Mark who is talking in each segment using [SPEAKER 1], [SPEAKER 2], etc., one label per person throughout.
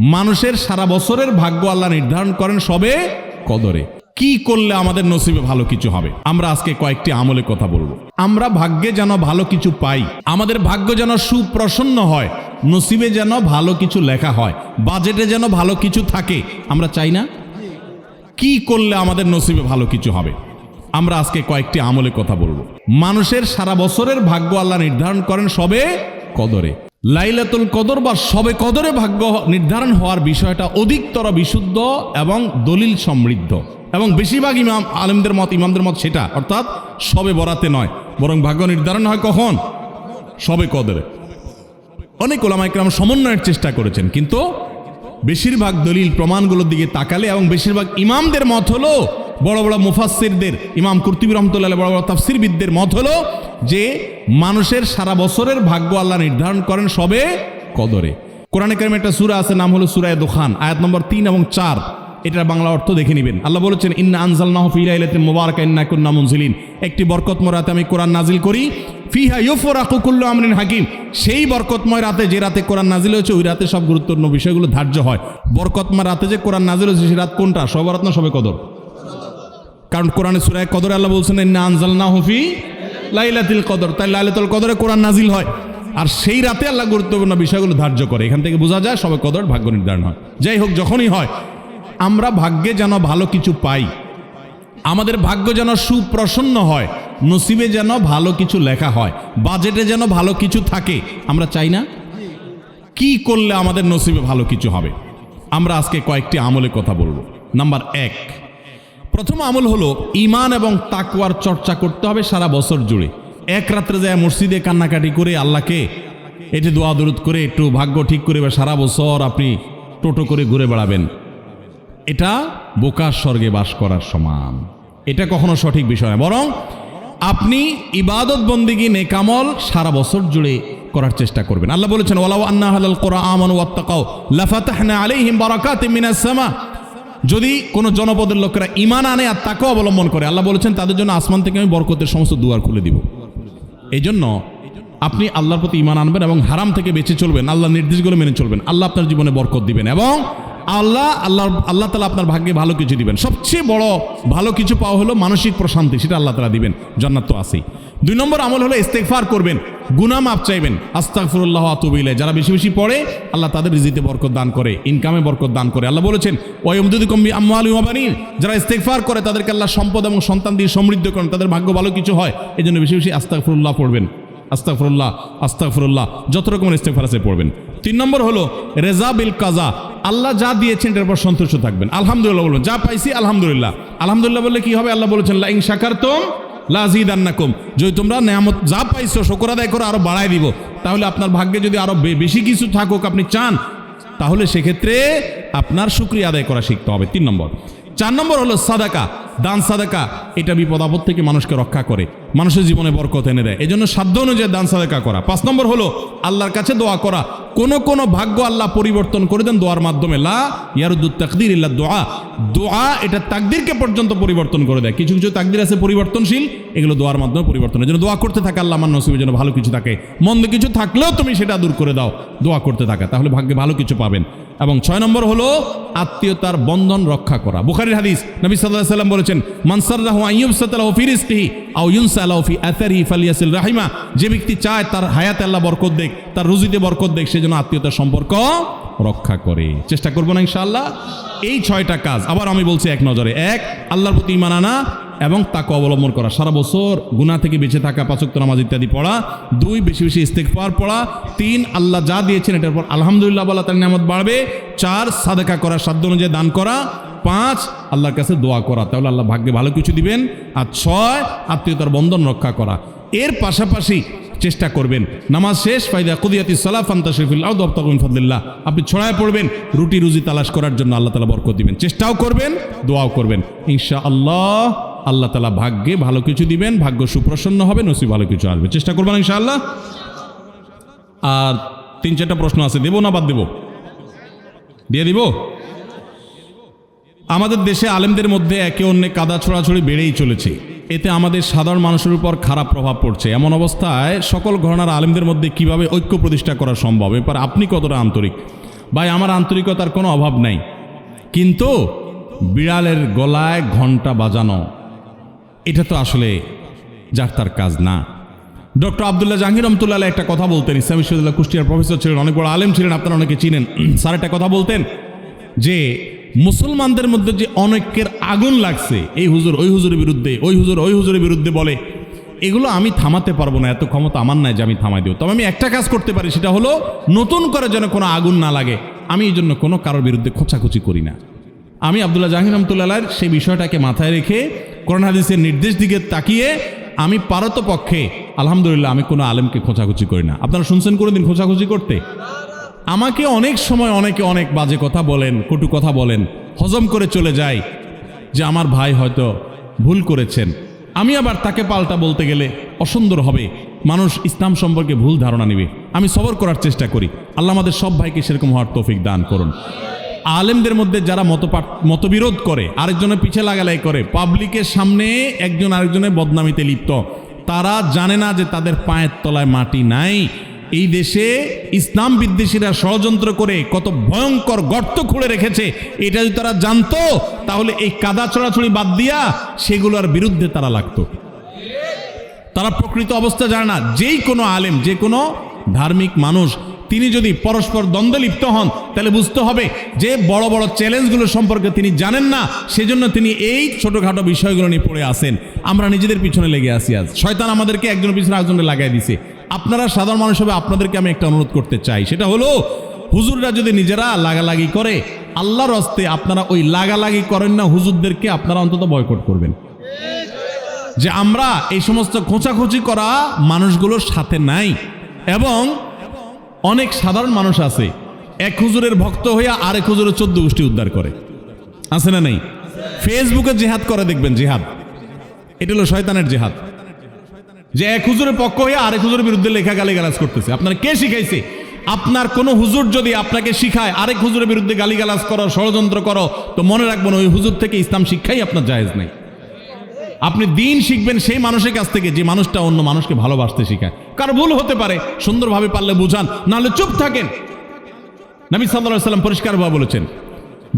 [SPEAKER 1] মানুষের সারা বছরের ভাগ্য আল্লাহ নির্ধারণ করেন সবে কদরে। কি করলে আমাদের নসিবে ভালো কিছু হবে? আমরা আজকে কয়েকটি আমলে কথা বলব। আমরা ভাগ্যে যেন ভালো কিছু পাই, আমাদের ভাগ্য যেন সুপ্রসন্ন হয়, নসিবে যেন ভালো কিছু লেখা হয়, বাজেটে যেন ভালো কিছু থাকে, আমরা চাই না? কি করলে আমাদের নসিবে ভালো কিছু হবে? আমরা আজকে কয়েকটি আমলে কথা বলব। মানুষের সারা বছরের ভাগ্য আল্লাহ নির্ধারণ করেন সবে কদরে। লাইলাতুল কদর বা সবে কদরে ভাগ্য নির্ধারণ হওয়ার বিষয়টা অধিকতর বিশুদ্ধ এবং দলিল সমৃদ্ধ। এবং বেশিরভাগ ইমাম আলেমদের মত, ইমামদের মত সেটা, অর্থাৎ সবে বরাতে নয়। বরং ভাগ্য নির্ধারণ হয় কখন? সবে কদরে। অনেক ওলামাইকরাম সমন্বয়ের চেষ্টা করেছেন, কিন্তু বেশিরভাগ দলিল প্রমাণগুলোর দিকে তাকালে এবং বেশিরভাগ ইমামদের মত হলো বড় বড় মুফাসসিরদের, ইমাম কুর্তিবি রহমতুল্লাহ বড় বড় তাফসিরবিদদের মত হলো যে, মানুষের সারা বছরের ভাগ্য আল্লাহ নির্ধারণ করেন সবে কদরে। কোরআনে কারিমে একটা সুরা আছে, নাম হলো সূরায়ে দোখান, আয়াত নম্বর তিন এবং চার। এটার বাংলা অর্থ দেখে নেবেন। আল্লাহ বলেছেন, ইন্না আনজাল নাহ ফিলাইলাতে মোবারকা, ইন্না কুন্না মুনজিলিন। একটি বরকতময় রাতে আমি কোরআন নাজিল করি। ফিহা ইউফরাকু কুল্লু আমরিন হাকিম। সেই বরকতময় রাতে যে রাতে কোরআন নাজিল হয়েছে, ওই রাতে সব গুরুত্বপূর্ণ বিষয়গুলো ধার্য হয়। বরকতময় রাতে যে কোরআন নাজিল হয়েছে, সে রাত কোনটা? সবার সবে কদর। কারণ কোরআনে সুরায় কদরে আল্লাহ বলছেন, ইন্না আনজাল না হুফি লাইলাতিল কদর। তাই লাইলাতুল কদরে কোরআন নাজিল হয়। আর সেই রাতে আল্লাহ গুরুত্বপূর্ণ বিষয়গুলো ধার্য করে। এখান থেকে বোঝা যায় সবে কদর ভাগ্য নির্ধারণ হয়। যাই হোক, যখনই হয়, আমরা ভাগ্যে যেন ভালো কিছু পাই, আমাদের ভাগ্য যেন সুপ্রসন্ন হয়, নসিবে যেন ভালো কিছু লেখা হয়, বাজেটে যেন ভালো কিছু থাকে, আমরা চাই না? কি করলে আমাদের নসিবে ভালো কিছু হবে? আমরা আজকে কয়েকটি আমলে কথা বলব। নাম্বার এক প্রথম আমল হলো ইমান এবং তাকুয়ার চর্চা করতে হবে সারা বছর জুড়ে। এক রাত্রে যায় মসজিদে কান্নাকাটি করে আল্লাহকে এটি দোয়া দরুদ করে, একটু ভাগ্য ঠিক করে বা সারা বছর আপনি টোটো করে ঘুরে বেড়াবেন। এটা বোকার স্বর্গে বাস করার সমান। এটা কখনো সঠিক বিষয় না। বরং আপনি ইবাদত বন্দিগি নেকামল সারা বছর জুড়ে করার চেষ্টা করবেন। আল্লাহ বলেছেন, ওয়ালাউ আন্না হালাল কোরআন ওয়াত্তাকাও লাফাতাহনা আলাইহিম বারাকাতিম মিনাস সামা। যদি কোনো জনপদের লোকেরা ইমান আনে আর তাকে অবলম্বন করে, আল্লাহ বলেছেন, তাদের জন্য আসমান থেকে আমি বরকতের সমস্ত দুয়ার খুলে দিব। এই জন্য আপনি আল্লাহর প্রতি ইমান আনবেন এবং হারাম থেকে বেঁচে চলবেন আল্লাহ নির্দেশগুলো মেনে চলবেন, আল্লাহ আপনার জীবনে বরকত দিবেন এবং আল্লাহ আল্লাহ আল্লাহ তালা আপনার ভাগ্যে ভালো কিছু দিবেন। সবচেয়ে বড় ভালো কিছু পাওয়া হলো মানসিক প্রশান্তি, সেটা আল্লাহ তালা দিবেন, জান্নাত তো আসেই দুই নম্বর আমল হলো ইস্তেকফার করবেন গুনা মাপ চাইবেন, আস্তাগফিরুল্লাহ আতুবিলে যারা বেশি বেশি পড়ে, আল্লাহ তাদের রিজিতে বরকত দান করে ইনকামে বরকত দান করে। আল্লাহ বলেছেন ওয়ুমদুদি কম্বি ওয়াবানিন যারা ইস্তেকফার করে, তাদেরকে আল্লাহ সম্পদ এবং সন্তান দিয়ে সমৃদ্ধ করেন, তাদের ভাগ্য ভালো কিছু হয় এই জন্য বেশি বেশি আস্তাগফিরুল্লাহ পড়বেন। আস্তাগফিরুল্লাহ আস্তাগফিরুল্লাহ, যত রকমের ইস্তেগফার আছে পড়বেন। তিন নম্বর হলো, রেজা বিল কাজা। আল্লাহ যা দিয়েছেন, এটার উপর সন্তুষ্ট থাকবেন। আলহামদুলিল্লাহ বলবেন, যা পাইছি, আলহামদুলিল্লাহ। আলহামদুলিল্লাহ বললে কি হবে? আল্লাহ বলেছেন, লা ইন শাকারতুম লাজিদান্নাকুম যদি তোমরা নেয়ামত যা পাইছো, শুকর আদায় করে, আরও বাড়ায় দিব। তাহলে আপনার ভাগ্যে যদি আরও বে- বেশি কিছু থাকুক, আপনি চান, তাহলে সেক্ষেত্রে আপনার শুক্রিয়া আদায় করা শিখতে হবে। তিন নম্বর। চার নম্বর হলো সাদাকা, দান সাদাকা। এটা বিপদ আপদ থেকে মানুষকে রক্ষা করে, মানুষের জীবনে বরকত এনে দেয়। এই জন্য সাধ্য অনুযায়ী দান সাদাকা করা। পাঁচ নম্বর হলো, আল্লাহর কাছে দোয়া করা। কোন কোন ভাগ্য আল্লাহ পরিবর্তন করে দেন দোয়ার মাধ্যমে। লা ইয়ারুদ্দু তাকদির ইল্লা দোয়া। দোয়া এটা তাকদিরকে পর্যন্ত পরিবর্তন করে দেয়। কিছু কিছু তাকদির আছে পরিবর্তনশীল, এগুলো দোয়ার মাধ্যমে পরিবর্তন যেন দোয়া করতে থাকে আল্লাহ আমার নসিবের জন্য ভালো কিছু থাকে। মন্দ কিছু থাকলেও তুমি সেটা দূর করে দাও। দোয়া করতে থাকা, তাহলে ভাগ্যে ভালো কিছু পাবেন। এবং ছয় নম্বর হলো আত্মীয়তার বন্ধন রক্ষা করা। বুখারির হাদিস নবী আলাইহি সাল্লাম বলেছেন আথারিহি ফালিয়াসিল রাহিমা। যে ব্যক্তি চায় তার হায়াতে আল্লাহ বরকত দেখ তার রুজিতে বরকত দেখ সেজন্য আত্মীয়তার সম্পর্ক রক্ষা করে। চেষ্টা করব না ইনশাআল্লাহ। এই ছয়টা কাজ, আবার আমি বলছি এক নজরে। এক, আল্লাহর প্রতি ইমান আনা। এবং তাকে অবলম্বন করা। সারা বছর গুনাহ থেকে বেঁচে থাকা পাচক নামাজ ইত্যাদি পড়া, দুই বেশি বেশি ইস্তেকফার পড়া, তিন আল্লাহ যা দিয়েছেন এটার পর আলহামদুলিল্লাহ বলা তার নিয়ামত বাড়বে, চার সাদাকা করা, সাধ্য অনুযায়ী দান করা, পাঁচ আল্লাহর কাছে দোয়া করা। তাহলে আল্লাহ ভাগ্যে ভালো কিছু দিবেন, আর ছয় আত্মীয়তার বন্ধন রক্ষা করা। এর পাশাপাশি চেষ্টা করবেন। নামাজ শেষ, ফাইদা কুদিয়াতি সালাফ আন্তা শরীফুল আফতাকুম আপনি ছড়ায় পড়বেন, রুটি রুজি তালাশ করার জন্য আল্লাহ তালা বরকত দিবেন। চেষ্টাও করবেন, দোয়াও করবেন। ইনশা আল্লাহ আল্লাহ তালা ভাগ্যে ভালো কিছু দিবেন, ভাগ্য সুপ্রসন্ন হবে, নসিব ভালো কিছু আসবে। চেষ্টা করবেন ইনশাআল্লাহ? আর তিন, চারটা প্রশ্ন আছে, দেবো না বাদ দেবো? দিয়ে দিব? আমাদের দেশে আলেমদের মধ্যে একে অন্যে কাদা ছোড়াছড়ি বেড়েই চলেছে। এতে আমাদের সাধারণ মানুষের উপর খারাপ প্রভাব পড়ছে। এমন অবস্থায় সকল ঘটনার আলেমদের মধ্যে কীভাবে ঐক্য প্রতিষ্ঠা করা সম্ভব? এবার আপনি কতটা আন্তরিক? ভাই, আমার আন্তরিকতার কোনো অভাব নাই। কিন্তু বিড়ালের গলায় ঘণ্টা বাজানো এটা তো আসলে যার তার কাজ না। ডক্টর আবদুল্লাহ জাহাঙ্গীর রহমতুল্লাহ একটা কথা বলতেন। ইসলামী বিশ্ববিদ্যালয় কুষ্টিয়ার প্রফেসর ছিলেন, অনেক বড় আলেম ছিলেন, আপনারা অনেকে চিনেন। স্যার একটা কথা বলতেন যে, মুসলমানদের মধ্যে যে অনেকের আগুন লাগছে, এই হুজুর ওই হুজুরের বিরুদ্ধে, ওই হুজুর ওই হুজুরের বিরুদ্ধে বলে, এগুলো আমি থামাতে পারব না, এত ক্ষমতা আমার নাই যে আমি থামাই দেবো। তবে আমি একটা কাজ করতে পারি, সেটা হলো নতুন করে যেন কোনো আগুন না লাগে, আমি এই জন্য কোনো কারোর বিরুদ্ধে খোঁচাখুচি করি না। আমি আবদুল্লাহ জাহির রহমতুল্লাহ সেই বিষয়টাকে মাথায় রেখে কোরআন হাদিসের নির্দেশ দিকে তাকিয়ে আমি পারত পক্ষে, আলহামদুলিল্লাহ আমি কোনো আলেমকে খোঁচাখুচি করি না। আপনারা শুনছেন কোনোদিন খোঁচাখুচি করতে? আমাকে অনেক সময় অনেকে অনেক বাজে কথা বলেন, কটু কথা বলেন, হজম করে চলে যায় যে আমার ভাই হয়তো ভুল করেছেন। আমি আবার তাকে পাল্টা বলতে গেলে অসুন্দর হবে। মানুষ ইসলাম সম্পর্কে ভুল ধারণা নেবে। আমি সবর করার চেষ্টা করি। আল্লাহ আমাদের সব ভাইকে সেরকম হওয়ার তৌফিক দান করুন। আলেমদের মধ্যে যারা মতপাট মতবিরোধ করে, আরেকজনের পিছে লাগালাই করে, পাবলিকের সামনে একজন আরেকজনের বদনামিতে লিপ্ত, তারা জানে না যে তাদের পায়ের তলায় মাটি নাই। এই দেশে ইসলাম বিদ্বেষীরা ষড়যন্ত্র করে কত ভয়ঙ্কর গর্ত খুঁড়ে রেখেছে, এটা যদি তারা জানতো, তাহলে এই কাদা ছড়াছড়ি বাদ দিয়া সেগুলোর বিরুদ্ধে তারা লাগতো। তারা প্রকৃত অবস্থা জানে না, যেই কোনো আলেম, যে কোনো ধার্মিক মানুষ তিনি যদি পরস্পর দ্বন্দ্বে লিপ্ত হন, তাহলে বুঝতে হবে যে বড় বড় চ্যালেঞ্জগুলো সম্পর্কে তিনি জানেন না, সেজন্য তিনি এই ছোটোখাটো বিষয়গুলো নিয়ে পড়ে আসেন আমরা নিজেদের পিছনে লেগে আসি আজ। শয়তান আমাদেরকে একজনের পিছনে একজনে লাগাই দিছে। আপনারা সাধারণ মানুষ হবে আপনাদেরকে আমি একটা অনুরোধ করতে চাই। সেটা হলো, হুজুররা যদি নিজেরা লাগালাগি করে, আল্লাহর হস্তে আপনারা ওই লাগালাগি করেন না, হুজুরদেরকে আপনারা অন্তত বয়কট করবেন। যে আমরা এই সমস্ত খোঁচাখুচি করা মানুষগুলোর সাথে নাই। এবং অনেক সাধারণ মানুষ আছে। এক হুজুরের ভক্ত হইয়া আরেক হুজুরের চোদ্দ গোষ্ঠী উদ্ধার করে। আছে না নেই? ফেসবুকে জেহাদ করে দেখবেন, জেহাদ। এটা হলো শয়তানের জেহাদ। যে এক হুজুরের পক্ষ হয়ে আরেক হুজুরের বিরুদ্ধে লেখা গালি গালাজ করতেছে। আপনার কে শিখাইছে? আপনার কোনো হুজুর যদি আপনাকে শিখায়, আরেক হুজুরের বিরুদ্ধে গালিগালাজ করো, ষড়যন্ত্র করো, তো মনে রাখবেন ওই হুজুর থেকে ইসলাম শিক্ষাই আপনার জায়েজ নেই। আপনি দিন শিখবেন সেই মানুষের কাছ থেকে যে মানুষটা অন্য মানুষকে ভালোবাসতে শেখায়। কার ভুল হতে পারে, সুন্দরভাবে পারলে বুঝান, নাহলে চুপ থাকেন। নবী সাল্লাহ সাল্লাম পরিষ্কারভাবে বলেছেন,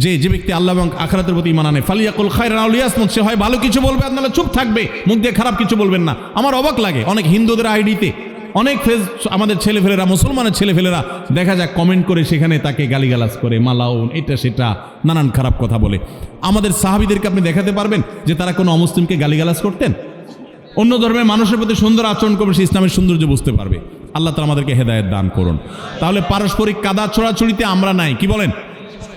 [SPEAKER 1] যে যে ব্যক্তি আল্লাহ এবং আখরাতের প্রতি ইমান আনে, ফালিয়াকুল খায়রান আউলিয়াসমত সে হয় ভালো কিছু বলবে আপনারা চুপ থাকবে, মুখ দিয়ে খারাপ কিছু বলবেন না। আমার অবাক লাগে, অনেক হিন্দুদের আইডিতে অনেক ফেজ আমাদের ছেলেফেলেরা, মুসলমানের ছেলেফেলেরা, দেখা যায় কমেন্ট করে সেখানে তাকে গালিগালাজ করে, মালাউন, এটা সেটা, নানান খারাপ কথা বলে। আমাদের সাহাবিদেরকে আপনি দেখাতে পারবেন যে তারা কোনো অমুসলিমকে গালিগালাজ করতেন? অন্য ধর্মের মানুষের প্রতি সুন্দর আচরণ করবে, সে ইসলামের সৌন্দর্য বুঝতে পারবে। আল্লাহ তালা আমাদেরকে হেদায়ত দান করুন। তাহলে পারস্পরিক কাদা ছোড়াছড়িতে আমরা নাই, কি বলেন?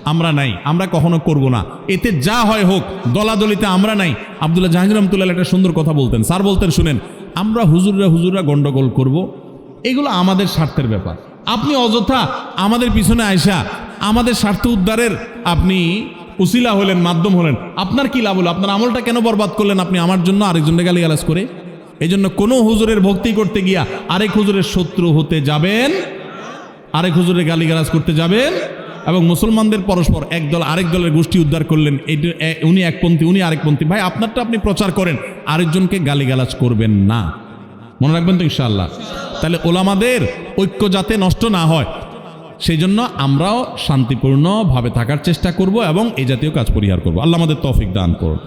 [SPEAKER 1] আমরা নাই, আমরা কখনো করব না। এতে যা হয় হোক, দলাদলিতে আমরা নাই। আবদুল্লাহ জাহাঙ্গীর রহমতুল্লাহ একটা সুন্দর কথা বলতেন। স্যার বলতেন, শুনেন আমরা হুজুররা হুজুররা গন্ডগোল করব। এগুলো আমাদের স্বার্থের ব্যাপার। আপনি অযথা আমাদের পিছনে আয়সা আমাদের স্বার্থ উদ্ধারের আপনি উসিলা হলেন, মাধ্যম হলেন। আপনার কি লাভ হলো? আপনার আমলটা কেন বরবাদ করলেন আপনি? আমার জন্য আরেকজনকে গালিগালাজ করে। এই জন্য কোনো হুজুরের ভক্তি করতে গিয়া আরেক হুজুরের শত্রু হতে যাবেন? আরেক হুজুরের গালিগালাজ করতে যাবেন? এবং মুসলমানদের পরস্পর এক দল, আরেক দলের গোষ্ঠী উদ্ধার করলেন। এই উনি একপন্থী উনি আরেকপন্থী ভাই, আপনারটা আপনি প্রচার করেন, আরেকজনকে গালিগালাজ করবেন না। মনে রাখবেন তো ইনশাল্লাহ তাহলে ওলামাদের ঐক্য যাতে নষ্ট না হয় সেই জন্য আমরাও শান্তিপূর্ণভাবে থাকার চেষ্টা করব এবং এই জাতীয় কাজ পরিহার করব। আল্লাহ আমাদের তৌফিক দান করুন।